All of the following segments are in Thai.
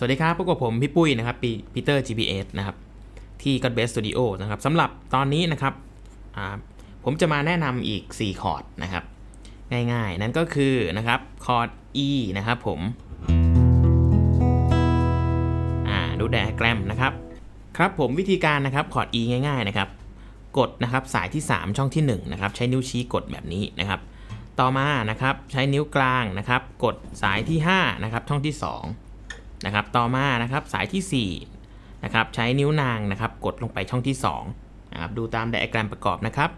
สวัสดีครับพบกับผมพี่ปุ้ยนะครับปีเตอร์ GPS นะครับที่ God Best Studio นะครับสำหรับตอนนี้นะครับผมจะมาแนะนำอีก 4 คอร์ดนะครับ ง่ายๆ นั่นก็คือนะครับคอร์ด E นะครับผมอ่าดูไดอะแกรมนะครับ ครับผมวิธีการนะครับคอร์ด E ง่ายๆนะครับ กดนะครับสายที่ 3 ช่องที่1นะครับใช้นิ้วชี้กดแบบนี้นะครับ ต่อมานะครับใช้นิ้วกลางนะครับ กดสายที่5นะครับช่องที่ 2 นะครับ ต่อมานะครับสายที่4นะครับใช้นิ้วนางนะครับ กดลงไปช่องที่2นะครับดูตามไดอะแกรมประกอบนะครับ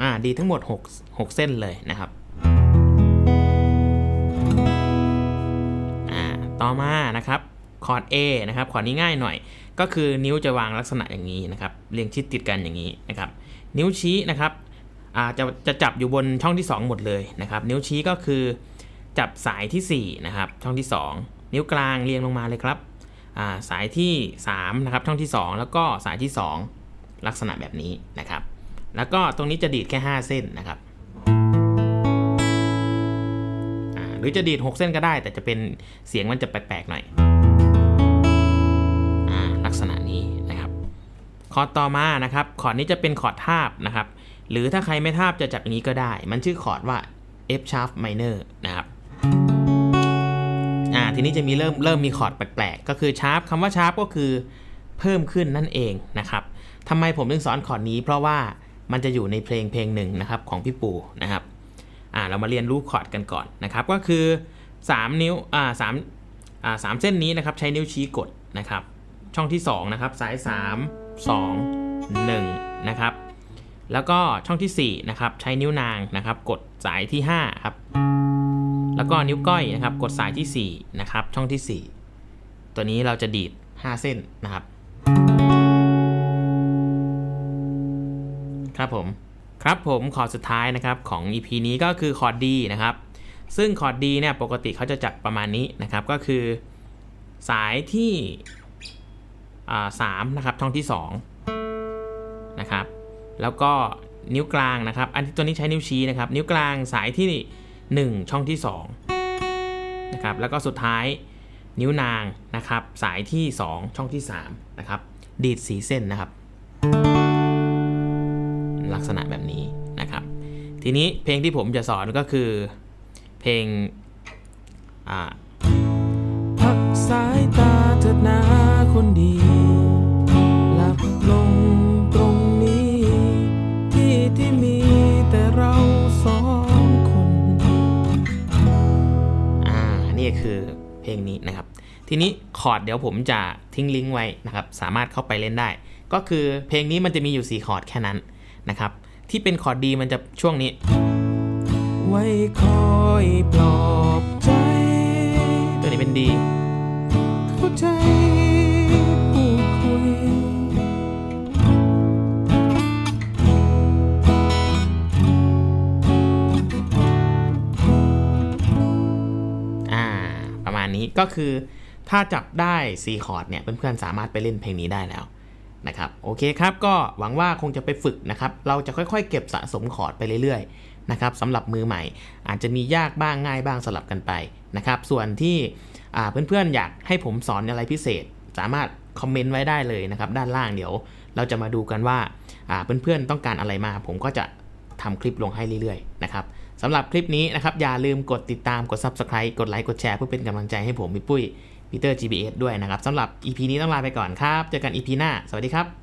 อ่าดีทั้งหมด 6 6 เส้นเลยนะครับอ่าต่อมานะครับคอร์ด A นะครับคอร์ดนี้ง่ายหน่อย ก็คือนิ้วจะวางลักษณะอย่างนี้นะครับเรียงชิดติดกันอย่างนี้นะครับ นิ้วชี้นะครับอ่าจะจะจับอยู่บนช่องที่ 2 หมดเลยนะครับ นิ้วชี้ก็คือจับสายที่4นะครับช่องที่ 2 นิ้วกลางเรียงลงมาเลยครับาสายที่3นะครับช่องที่ 2 แล้วก็สายที่ 2 ลักษณะแบบนี้นะครับ แล้วก็ตรงนี้จะดีดแค่ 5 เส้นนะครับหรือจะดีด 6 เส้นก็ได้ แต่จะเป็นเสียงมันจะแปลกๆหน่อยอลักษณะนี้นะครับคอร์ดต่อมานะครับคอร์ดนี้จะเป็นคอร์ดทาบนะครับ หรือถ้าใครไม่ทาบจะจับอย่างนี้ก็ได้ มันชื่อคอร์ดว่า F sharp minor นะครับ ทีนี้จะมีเริ่มเริ่มมีคอร์ดแปลกๆ ก็คือชาร์ปคำว่าชาร์ปก็คือเพิ่มขึ้นนั่นเองนะครับทำไมผมถึงสอนคอร์ดนี้ เพราะว่ามันจะอยู่ในเพลงเพลงหนึ่งนะครับของพี่ปูนะครับอ่าเรามาเรียนรู้คอร์ดกันก่อนนะครับก็คือ 3 นิ้วอ่าสามอ่าสามเส้นนี้นะครับใช้นิ้วชี้กดนะครับช่องที่ 2 นะครับ สาย 3 2 1 นะครับ แล้วก็ช่องที่ 4 นะครับ ใช้นิ้วนางนะครับ กดสายที่ 5 ครับ แล้วก็นิ้วก้อยนะครับกดสายที่ 4 นะครับ ช่องที่ 4 ตัวนี้เราจะดีด 5 เส้นนะครับ ครับผมครับผมคอร์ดสุดท้ายนะครับของ EP นี้ก็คือคอร์ด D นะครับ ซึ่งคอร์ด D เนี่ยปกติเขาจะจับประมาณนี้นะครับ ก็คือสายที่สามนะครับช่องที่2นะครับแล้วก็นิ้วกลางนะครับ อันที่ตัวนี้ใช้นิ้วชี้นะครับ นิ้วกลางสายที่ 1 ช่องที่2นะครับแล้วก็สุดท้ายนิ้วนางนะครับสายที่ 2 ช่องที่3นะครับดีดสีเส้นนะครับ ลักษณะแบบนี้นะครับ ทีนี้เพลงที่ผมจะสอนก็คือเพลง คือเพลงนี้นะครับ ทีนี้คอร์ดเดี๋ยวผมจะทิ้งลิงก์ไว้นะครับ สามารถเข้าไปเล่นได้ ก็คือเพลงนี้มันจะมีอยู่ 4 คอร์ดแค่นั้นนะครับ ที่เป็นคอร์ดดีมันจะช่วงนี้ ไว้คอยปลอบใจ ตัวนี้เป็นดีเข้าใจ นี้ก็คือถ้าจับได้4คอร์ดเนี่ยเพื่อนๆสามารถไปเล่นเพลงนี้ได้แล้วนะครับโอเคครับก็หวังว่าคงจะไปฝึกนะครับเราจะค่อยๆ เก็บสะสมคอร์ดไปเรื่อยๆนะครับสำหรับมือใหม่ อาจจะมียากบ้างง่ายบ้างสลับกันไปนะครับส่วนที่เพื่อนๆอยากให้ผมสอนอะไรพิเศษ สามารถคอมเมนต์ไว้ได้เลยนะครับด้านล่างเดี๋ยวเราจะมาดูกันว่าอ่าเพื่อนๆต้องการอะไรมา ผมก็จะทำคลิปลงให้เรื่อยๆนะครับ สำหรับคลิปนี้นะครับอย่าลืมกดติดตามกด Subscribe กดไลค์กดแชร์เพื่อเป็นกำลังใจให้ผมพี่ปุ้ยปีเตอร์ GBS ด้วยนะครับสำหรับ EP นี้ต้องลาไปก่อนครับ เจอกัน EP หน้า สวัสดีครับ